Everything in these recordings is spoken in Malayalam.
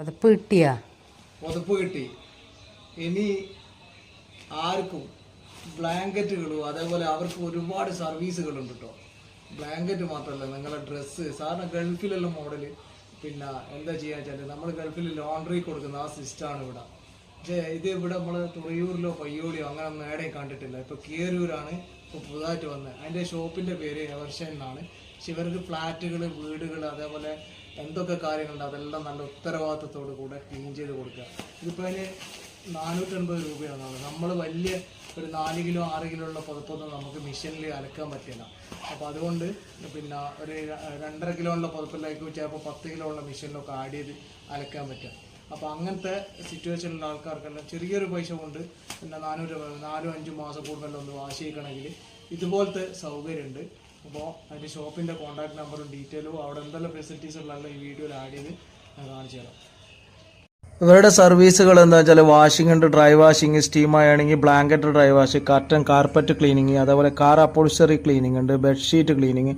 അതിപ്പോൾ കിട്ടിയാ? പുതപ്പ് കിട്ടി. ഇനി ആർക്കും ബ്ലാങ്കറ്റുകളും അതേപോലെ അവർക്ക് ഒരുപാട് സർവീസുകളുണ്ട് കേട്ടോ ബ്ലാങ്കറ്റ് മാത്രമല്ല നിങ്ങളുടെ ഡ്രസ്സ് സാധാരണ ഗൾഫിലുള്ള മോഡൽ. പിന്നെ എന്താ ചെയ്യാ വെച്ചാൽ നമ്മൾ ഗൾഫിൽ ലോണ്ടറി കൊടുക്കുന്ന ആ സിസ്റ്റമാണ് ഇവിടെ. പക്ഷേ ഇത് ഇവിടെ നമ്മൾ തുറയൂരിലോ പയ്യോളിയോ അങ്ങനെ എവിടെയും കണ്ടിട്ടില്ല. ഇപ്പോൾ കീരൂരാണ് ഇപ്പോൾ പുതുതായിട്ട് വന്നത് അതിന്റെ ഷോപ്പിന്റെ പേര് എവർഷൻ എന്നാണ് പക്ഷെ ഇവർക്ക് ഫ്ലാറ്റുകൾ വീടുകൾ അതേപോലെ എന്തൊക്കെ കാര്യങ്ങളുണ്ട്? അതെല്ലാം നല്ല ഉത്തരവാദിത്തത്തോടു കൂടെ ക്ലീൻ ചെയ്ത് കൊടുക്കുക. ഇതിപ്പോൾ അതിന് നാനൂറ്റൻപത് രൂപയാണ്. നമ്മൾ വലിയ ഒരു നാല് കിലോ ആറ് കിലോ ഉള്ള പുതപ്പൊന്നും നമുക്ക് മിഷനിൽ അലക്കാൻ പറ്റില്ല. അപ്പോൾ അതുകൊണ്ട് പിന്നെ ഒരു രണ്ടര കിലോ ഉള്ള പുതപ്പിലേക്ക് ചിലപ്പോൾ പത്ത് കിലോ ഉള്ള മിഷനിലൊക്കെ ആഡ് ചെയ്ത് അലക്കാൻ പറ്റും. അപ്പോൾ അങ്ങനത്തെ സിറ്റുവേഷനിലുള്ള ആൾക്കാർക്കെല്ലാം ചെറിയൊരു പൈസ കൊണ്ട് പിന്നെ നാനൂറ് നാലും അഞ്ചും മാസം കൂടുതലൊന്ന് ചെയ്യിക്കണമെങ്കിൽ ഇതുപോലത്തെ സൗകര്യമുണ്ട്. അപ്പോൾ അതിന്റെ ഷോപ്പിന്റെ കോൺടാക്ട് നമ്പറും ഡീറ്റെയിലും അവിടെ എന്തെല്ലാം ഫെസിലിറ്റീസ് ഉള്ളതാണ് ഈ വീഡിയോയിൽ ആഡ് ചെയ്ത് കാണിച്ചു തരാം ഇവരുടെ സർവീസുകൾ എന്താ വെച്ചാൽ വാഷിംഗ് ഉണ്ട് ഡ്രൈ വാഷിംഗ് സ്റ്റീം ആണെങ്കിൽ blanket dry wash curtain carpet cleaning അതേപോലെ കാർ അപ്പോൾസറി ക്ലീനിങ് ഉണ്ട് ബെഡ്ഷീറ്റ് ക്ലീനിങ്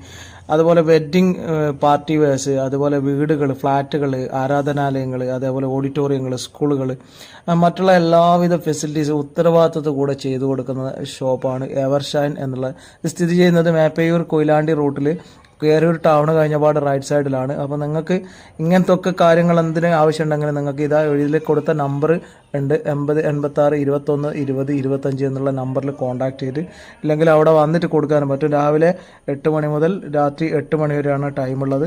അതുപോലെ വെഡ്ഡിങ് പാർട്ടി വെയർസ് അതുപോലെ വീടുകൾ ഫ്ലാറ്റുകൾ ആരാധനാലയങ്ങൾ അതേപോലെ ഓഡിറ്റോറിയങ്ങൾ സ്കൂളുകൾ മറ്റുള്ള എല്ലാവിധ ഫെസിലിറ്റീസും ഉത്തരവാദിത്തത്തോടു കൂടെ ചെയ്തു കൊടുക്കുന്ന ഷോപ്പാണ് എവർഷൈൻ എന്നുള്ള. സ്ഥിതി ചെയ്യുന്നത് മേപ്പയൂർ കൊയിലാണ്ടി റൂട്ടിൽ കയറൂർ ടൗൺ കഴിഞ്ഞപാട് റൈറ്റ് സൈഡിലാണ് അപ്പോൾ നിങ്ങൾക്ക് ഇങ്ങനത്തെ ഒക്കെ കാര്യങ്ങൾ എന്തിന് ആവശ്യമുണ്ടെങ്കിൽ നിങ്ങൾക്ക് ഇതാ ഇതിൽ കൊടുത്ത നമ്പർ ഉണ്ട്. എൺപത് എൺപത്താറ് ഇരുപത്തൊന്ന് ഇരുപത് ഇരുപത്തഞ്ച് എന്നുള്ള നമ്പറിൽ കോൺടാക്ട് ചെയ്ത് ഇല്ലെങ്കിൽ അവിടെ വന്നിട്ട് കൊടുക്കാനും പറ്റും. രാവിലെ എട്ട് മണി മുതൽ രാത്രി എട്ട് മണി വരെയാണ് ടൈമുള്ളത്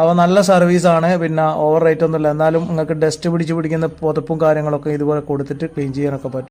അപ്പോൾ നല്ല സർവീസാണ് പിന്നെ ഓവർ റേറ്റ് ഒന്നുമില്ല. എന്നാലും നിങ്ങൾക്ക് ഡസ്റ്റ് പിടിച്ച് പിടിക്കുന്ന പുതപ്പും കാര്യങ്ങളൊക്കെ ഇതുപോലെ കൊടുത്തിട്ട് ക്ലീൻ ചെയ്യാനൊക്കെ പറ്റും.